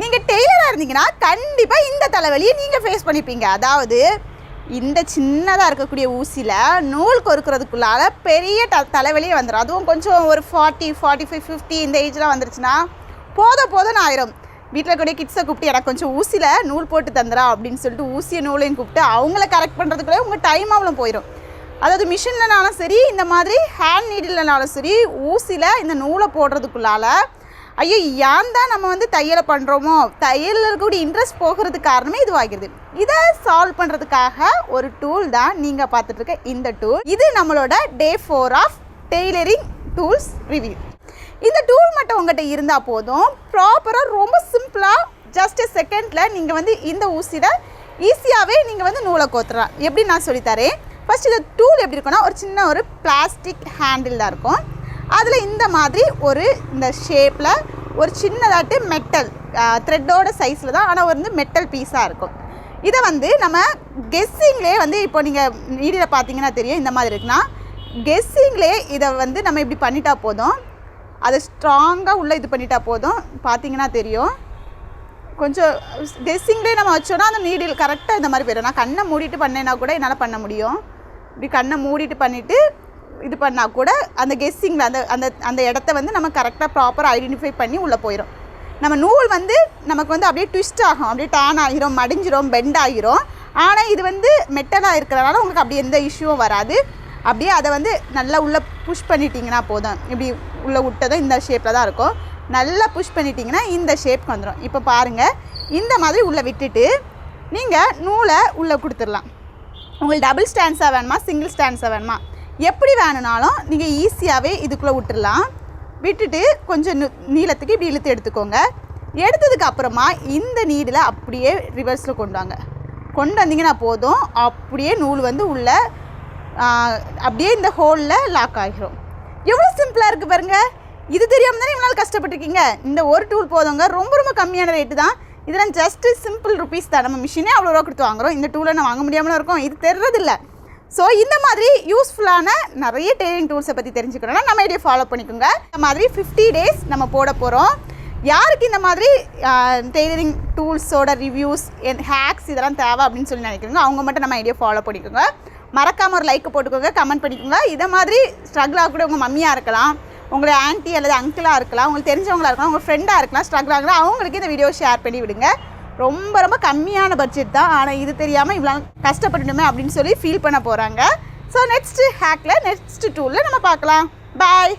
நீங்கள் டெய்லராக இருந்தீங்கன்னா கண்டிப்பாக இந்த தலைவலியை நீங்கள் ஃபேஸ் பண்ணிப்பீங்க. அதாவது இந்த சின்னதாக இருக்கக்கூடிய ஊசியில் நூல் கொறுக்கிறதுக்குள்ளால பெரிய ட தலைவலியே வந்துடும் அதுவும் கொஞ்சம் ஒரு ஃபார்ட்டி ஃபார்ட்டி ஃபைவ் ஃபிஃப்டி இந்த ஏஜ்லாம் வந்துருச்சுன்னா போதும் போதும்னு ஆயிரும். வீட்டில் இருக்கக்கூடிய கிட்ஸை கூப்பிட்டு எனக்கு கொஞ்சம் ஊசியில் நூல் போட்டு தந்துடா அப்படின்னு சொல்லிட்டு ஊசியை நூலையும் கூப்பிட்டு அவங்கள கரெக்ட் பண்ணுறதுக்குள்ளே உங்கள் டைம் அவ்வளோ போயிடும் அதாவது மிஷின்லனாலும் சரி இந்த மாதிரி ஹேண்ட் நீடில்னாலும் சரி ஊசியில் இந்த நூலை போடுறதுக்குள்ளால ஐயோ ஏன் தான் நம்ம வந்து தையலை பண்ணுறோமோ தையலில் இருக்கக்கூடிய இன்ட்ரெஸ்ட் போகிறதுக்கு காரணமே இதுவாகிறது. இதை சால்வ் பண்ணுறதுக்காக ஒரு டூல் தான் நீங்கள் பார்த்துட்டு இருக்க இந்த டூல் இது நம்மளோட day four of tailoring tools review இந்த டூல் மட்டும் உங்கள்கிட்ட இருந்தால் போதும். ப்ராப்பராக ரொம்ப சிம்பிளாக ஜஸ்ட் செகண்டில் நீங்கள் வந்து இந்த ஊசியில் ஈஸியாகவே நீங்கள் வந்து நூலை கோத்துறலாம். எப்படி நான் சொல்லித்தரேன் ஃபஸ்ட் இந்த டூல் எப்படி இருக்குன்னா ஒரு சின்ன ஒரு பிளாஸ்டிக் ஹேண்டில் தான் இருக்கும். அதில் இந்த மாதிரி ஒரு இந்த ஷேப்பில் ஒரு சின்னதாட்டு மெட்டல் த்ரெட்டோட சைஸில் தான் ஆனால் வந்து மெட்டல் பீஸாக இருக்கும். இதை வந்து நம்ம கெஸ்ஸிங்லேயே வந்து இப்போ நீங்கள் நீடியில் பார்த்தீங்கன்னா தெரியும் இந்த மாதிரி இருக்குன்னா கெஸ்ஸிங்லேயே இதை வந்து நம்ம இப்படி பண்ணிட்டா போதும். அதை ஸ்ட்ராங்காக உள்ளே இது பண்ணிட்டா போதும். பார்த்தீங்கன்னா தெரியும். கொஞ்சம் கெஸ்ஸிங்லேயே நம்ம வச்சோன்னா அந்த நீடில் கரெக்டாக இந்த மாதிரி போயிடும். நான் கண்ணை மூடிட்டு பண்ணேன்னா கூட என்னால் பண்ண முடியும். இப்படி கண்ணை மூடிட்டு பண்ணிவிட்டு இது பண்ணால் கூட அந்த கெஸ்ஸிங்கில் அந்த அந்த அந்த இடத்த வந்து நம்ம கரெக்டாக ப்ராப்பராக ஐடென்டிஃபை பண்ணி உள்ளே போயிடும் நம்ம நூல் வந்து நமக்கு வந்து அப்படியே ட்விஸ்ட் ஆகும். அப்படியே டான் ஆகிரும் மடிஞ்சிரும் பெண்ட் ஆகிரும் ஆனால் இது வந்து மெட்டலாக இருக்கிறனால உங்களுக்கு அப்படி எந்த இஷ்யூவும் வராது. அப்படியே அதை வந்து நல்லா உள்ளே புஷ் பண்ணிட்டீங்கன்னா போதும். இப்படி உள்ளே விட்டதும் இந்த ஷேப்பில் தான் இருக்கும். நல்லா புஷ் பண்ணிட்டீங்கன்னா இந்த ஷேப்க்கு வந்துடும் இப்போ பாருங்கள் இந்த மாதிரி உள்ளே விட்டுட்டு நீங்கள் நூலை உள்ளே கொடுத்துடலாம். உங்களுக்கு டபுள் ஸ்டாண்ட்ஸாக வேணுமா? சிங்கிள் ஸ்டாண்ட்ஸாக வேணுமா? எப்படி வேணும்னாலும் நீங்கள் ஈஸியாகவே இதுக்குள்ளே விட்டுடலாம் விட்டுட்டு கொஞ்சம் நீளத்துக்கு இப்படி இழுத்து எடுத்துக்கோங்க. எடுத்ததுக்கு அப்புறமா இந்த நீடில் அப்படியே ரிவர்ஸில் கொண்டு வாங்க. கொண்டு வந்தீங்கன்னா போதும். அப்படியே நூல் வந்து உள்ள அப்படியே இந்த ஹோலில் லாக் ஆகிரும் எவ்வளோ சிம்பிளாக இருக்குது பாருங்கள் இது தெரியாமல் தானே இவ்வளோ கஷ்டப்பட்டுருக்கீங்க. இந்த ஒரு டூல் போதுங்க. ரொம்ப ரொம்ப கம்மியான ரேட்டு தான். இதெல்லாம் ஜஸ்ட்டு சிம்பிள் ருபீஸ் தான். நம்ம மிஷினே அவ்வளோ ரூபா கொடுத்து வாங்குறோம். இந்த டூலை நான் வாங்க முடியாமலும் இருக்கும். இது தெரிறதில்லை. ஸோ இந்த மாதிரி யூஸ்ஃபுல்லான நிறைய டெய்லரிங் டூல்ஸை பற்றி தெரிஞ்சுக்கணும்னா நம்ம இடையே ஃபாலோ பண்ணிக்கோங்க. இந்த மாதிரி ஃபிஃப்டி டேஸ் நம்ம போட போகிறோம் யாருக்கு இந்த மாதிரி டெய்லரிங் டூல்ஸோட ரிவ்யூஸ் ஹேக்ஸ் இதெல்லாம் தேவை அப்படின்னு சொல்லி நினைக்கிறீங்க அவங்க மட்டும் நம்ம ஐடியா ஃபாலோ பண்ணிக்கோங்க. மறக்காமல் ஒரு லைக் போட்டுக்கோங்க கமெண்ட் பண்ணிக்கோங்க. இதை மாதிரி ஸ்ட்ரகிள் ஆகக்கூடிய உங்கள் மம்மியாக இருக்கலாம் உங்களுடைய ஆன்ட்டி அல்லது அங்கிளாக இருக்கலாம் உங்களுக்கு தெரிஞ்சவங்களா இருக்கலாம் உங்கள் ஃப்ரெண்டாக இருக்கலாம் ஸ்ட்ரகிள் ஆகலாம் அவங்களுக்கு இந்த வீடியோ ஷேர் பண்ணி விடுங்க. ரொம்ப ரொம்ப கம்மியான பட்ஜெட் தான். ஆனால் இது தெரியாமல் இவ்வளோ கஷ்டப்பட்டுடுமே அப்படின்னு சொல்லி ஃபீல் பண்ண போகிறாங்க ஸோ நெக்ஸ்ட்டு ஹேக்கில் நெக்ஸ்ட் டூலில் நம்ம பார்க்கலாம். பாய்